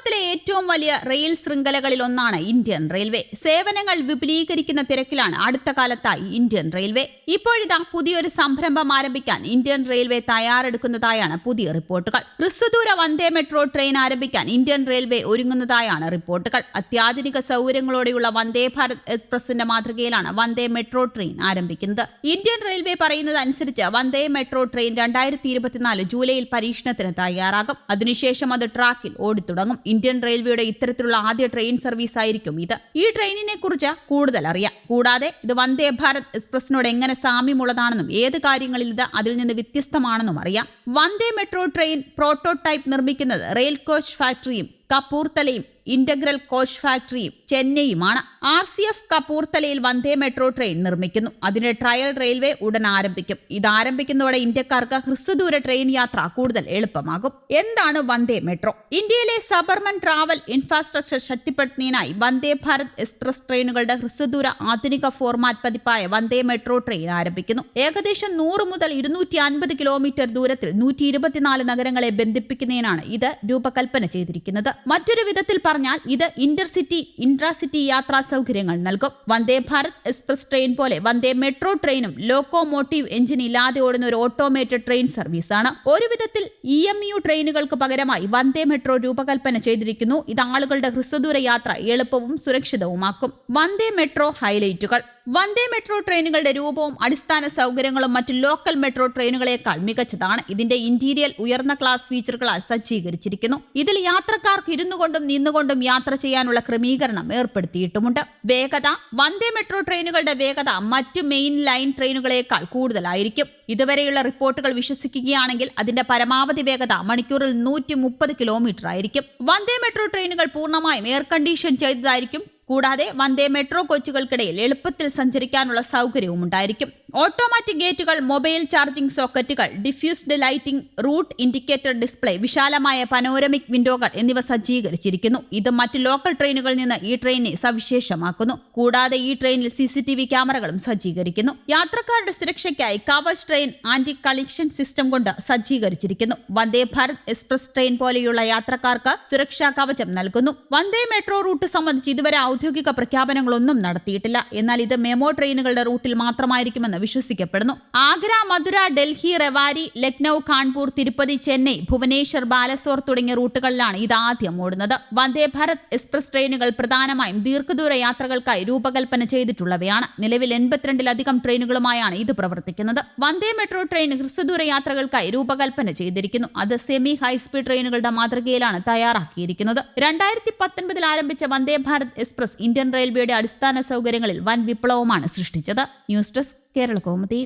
ലോകത്തിലെ ഏറ്റവും വലിയ റെയിൽ ശൃംഖലകളിൽ ഒന്നാണ് ഇന്ത്യൻ റെയിൽവേ. സേവനങ്ങൾ വിപുലീകരിക്കുന്ന തിരക്കിലാണ് അടുത്ത കാലത്തായി ഇന്ത്യൻ റെയിൽവേ. ഇപ്പോഴിതാ പുതിയൊരു സംരംഭം ആരംഭിക്കാൻ ഇന്ത്യൻ റെയിൽവേ തയ്യാറെടുക്കുന്നതായാണ് പുതിയ റിപ്പോർട്ടുകൾ. ഹ്രസ്വദൂര വന്ദേ മെട്രോ ട്രെയിൻ ആരംഭിക്കാൻ ഇന്ത്യൻ റെയിൽവേ ഒരുങ്ങുന്നതായാണ് റിപ്പോർട്ടുകൾ. അത്യാധുനിക സൗകര്യങ്ങളോടെയുള്ള വന്ദേ ഭാരത് എക്സ്പ്രസിന്റെ മാതൃകയിലാണ് വന്ദേ മെട്രോ ട്രെയിൻ ആരംഭിക്കുന്നത്. ഇന്ത്യൻ റെയിൽവേ പറയുന്നത് അനുസരിച്ച് വന്ദേ മെട്രോ ട്രെയിൻ രണ്ടായിരത്തി ഇരുപത്തിനാല് ജൂലൈയിൽ പരീക്ഷണത്തിന് തയ്യാറാകും. അതിനുശേഷം അത് ട്രാക്കിൽ ഓടിത്തുടങ്ങും. ഇന്ത്യൻ റെയിൽവേയുടെ ഇത്തരത്തിലുള്ള ആദ്യ ട്രെയിൻ സർവീസ് ആയിരിക്കും ഇത്. ഈ ട്രെയിനിനെ കുറിച്ച് കൂടുതൽ അറിയാം. കൂടാതെ ഇത് വന്ദേ ഭാരത് എക്സ്പ്രസിനോട് എങ്ങനെ സാമ്യമുള്ളതാണെന്നും ഏത് കാര്യങ്ങളിൽ ഇത് അതിൽ നിന്ന് വ്യത്യസ്തമാണെന്നും അറിയാം. വന്ദേ മെട്രോ ട്രെയിൻ പ്രോട്ടോടൈപ്പ് നിർമ്മിക്കുന്നത് റെയിൽ കോച്ച് ഫാക്ടറിയും കപ്പൂർത്തലയും ഇന്റഗ്രൽ കോച്ച് ഫാക്ടറിയും ചെന്നൈയുമാണ്. ആർ സി എഫ് കപ്പൂർത്തലയിൽ വന്ദേ മെട്രോ ട്രെയിൻ നിർമ്മിക്കുന്നു. അതിന്റെ ട്രയൽ റെയിൽവേ ഉടൻ ആരംഭിക്കും. ഇത് ആരംഭിക്കുന്നതോടെ ഇന്ത്യക്കാർക്ക് ഹ്രസ്വദൂര ട്രെയിൻ യാത്ര കൂടുതൽ എളുപ്പമാകും. എന്താണ് വന്ദേ മെട്രോ? ഇന്ത്യയിലെ സബർമൻ ട്രാവൽ ഇൻഫ്രാസ്ട്രക്ചർ ശക്തിപ്പെടുത്തുന്നതിനായി വന്ദേ ഭാരത് എക്സ്പ്രസ് ട്രെയിനുകളുടെ ഹ്രസ്വദൂര ആധുനിക ഫോർമാറ്റ് പതിപ്പായ വന്ദേ മെട്രോ ട്രെയിൻ ആരംഭിക്കുന്നു. ഏകദേശം നൂറ് മുതൽ ഇരുന്നൂറ്റി അൻപത് കിലോമീറ്റർ ദൂരത്തിൽ നൂറ്റി ഇരുപത്തിനാല് നഗരങ്ങളെ ബന്ധിപ്പിക്കുന്നതിനാണ് ഇത് രൂപകൽപ്പന ചെയ്തിരിക്കുന്നത്. മറ്റൊരു വിധത്തിൽ പറഞ്ഞാൽ ഇത് ഇന്റർസിറ്റി ഇൻട്രാസിറ്റി യാത്രാ സൗകര്യങ്ങൾ നൽകും. വന്ദേ ഭാരത് എക്സ്പ്രസ് ട്രെയിൻ പോലെ വന്ദേ മെട്രോ ട്രെയിനും ലോക്കോമോട്ടീവ് എഞ്ചിൻ ഇല്ലാതെ ഓടുന്ന ഒരു ഓട്ടോമേറ്റഡ് ട്രെയിൻ സർവീസാണ് ഒരു വിധത്തിൽ ഇ എം യു ട്രെയിനുകൾക്ക് പകരമായി വന്ദേ മെട്രോ രൂപകൽപ്പന ചെയ്തിരിക്കുന്നു. ഇത് ആളുകളുടെ ഹ്രസ്വദൂര യാത്ര എളുപ്പവും സുരക്ഷിതവുമാക്കും. വന്ദേ മെട്രോ ഹൈലൈറ്റുകൾ. വന്ദേ മെട്രോ ട്രെയിനുകളുടെ രൂപവും അടിസ്ഥാന സൗകര്യങ്ങളും മറ്റ് ലോക്കൽ മെട്രോ ട്രെയിനുകളെക്കാൾ മികച്ചതാണ്. ഇതിന്റെ ഇന്റീരിയൽ ഉയർന്ന ക്ലാസ് ഫീച്ചറുകളാൽ സജ്ജീകരിച്ചിരിക്കുന്നു. ഇതിൽ യാത്രക്കാർക്ക് ഇരുന്നുകൊണ്ടും നിന്നുകൊണ്ടും യാത്ര ചെയ്യാനുള്ള ക്രമീകരണം ഏർപ്പെടുത്തിയിട്ടുമുണ്ട്. വേഗത വന്ദേ മെട്രോ ട്രെയിനുകളുടെ വേഗത മറ്റ് മെയിൻ ലൈൻ ട്രെയിനുകളെക്കാൾ കൂടുതലായിരിക്കും. ഇതുവരെയുള്ള റിപ്പോർട്ടുകൾ വിശ്വസിക്കുകയാണെങ്കിൽ അതിന്റെ പരമാവധി വേഗത മണിക്കൂറിൽ നൂറ്റി കിലോമീറ്റർ ആയിരിക്കും വന്ദേ മെട്രോ ട്രെയിനുകൾ പൂർണമായും എയർ കണ്ടീഷൻ ചെയ്തതായിരിക്കും. കൂടാതെ വന്ദേ മെട്രോ കോച്ചുകൾക്കിടയിൽ എളുപ്പത്തിൽ സഞ്ചരിക്കാനുള്ള സൗകര്യവും ഉണ്ടായിരിക്കും ഓട്ടോമാറ്റിക് ഗേറ്റുകൾ mobile charging സോക്കറ്റുകൾ diffused lighting route indicator display വിശാലമായ പനോരമിക് വിൻഡോകൾ എന്നിവ സജ്ജീകരിച്ചിരിക്കുന്നു. ഇത് മറ്റ് ലോക്കൽ ട്രെയിനുകളിൽ നിന്ന് ഈ ട്രെയിനെ സവിശേഷമാക്കുന്നു. കൂടാതെ ഈ ട്രെയിനിൽ സി സി ടി വി ക്യാമറകളും സജ്ജീകരിക്കുന്നു. യാത്രക്കാരുടെ സുരക്ഷയ്ക്കായി Kavach train anti collision system കൊണ്ട് സജ്ജീകരിച്ചിരിക്കുന്നു. വന്ദേ ഭാരത് എക്സ്പ്രസ് ട്രെയിൻ പോലെയുള്ള യാത്രക്കാർക്ക് സുരക്ഷാ കവചം നൽകുന്നു. വന്ദേ മെട്രോ റൂട്ട് സംബന്ധിച്ച് ഇതുവരെ ഔദ്യോഗിക പ്രഖ്യാപനങ്ങളൊന്നും നടത്തിയിട്ടില്ല. എന്നാൽ ഇത് മെമോ ട്രെയിനുകളുടെ റൂട്ടിൽ മാത്രമായിരിക്കുമെന്ന് വിശ്വസിക്കപ്പെടുന്നു. ആഗ്ര മധുര ഡൽഹി റെവാരി ലക്നൌ കാൺപൂർ തിരുപ്പതി ചെന്നൈ ഭുവനേശ്വർ ബാലസോർ തുടങ്ങിയ റൂട്ടുകളിലാണ് ഇത് ആദ്യം ഓടുന്നത്. വന്ദേ ഭാരത് എക്സ്പ്രസ് ട്രെയിനുകൾ പ്രധാനമായും ദീർഘദൂര യാത്രകൾക്കായി രൂപകൽപ്പന ചെയ്തിട്ടുള്ളവയാണ്. നിലവിൽ എൺപത്തിരണ്ടിലധികം ട്രെയിനുകളുമായാണ് ഇത് പ്രവർത്തിക്കുന്നത്. വന്ദേ മെട്രോ ട്രെയിൻ ഹ്രസ്വദൂര യാത്രകൾക്കായി രൂപകൽപ്പന ചെയ്തിരിക്കുന്നു. അത് സെമി ഹൈസ്പീഡ് ട്രെയിനുകളുടെ മാതൃകയിലാണ് തയ്യാറാക്കിയിരിക്കുന്നത്. രണ്ടായിരത്തി പത്തൊൻപതിൽ ആരംഭിച്ച വന്ദേ ഭാരത് എക്സ്പ്രസ് ഇന്ത്യൻ റെയിൽവേയുടെ അടിസ്ഥാന സൗകര്യങ്ങളിൽ വൻ വിപ്ലവമാണ് സൃഷ്ടിച്ചത്. News desk Kerala Kaumudi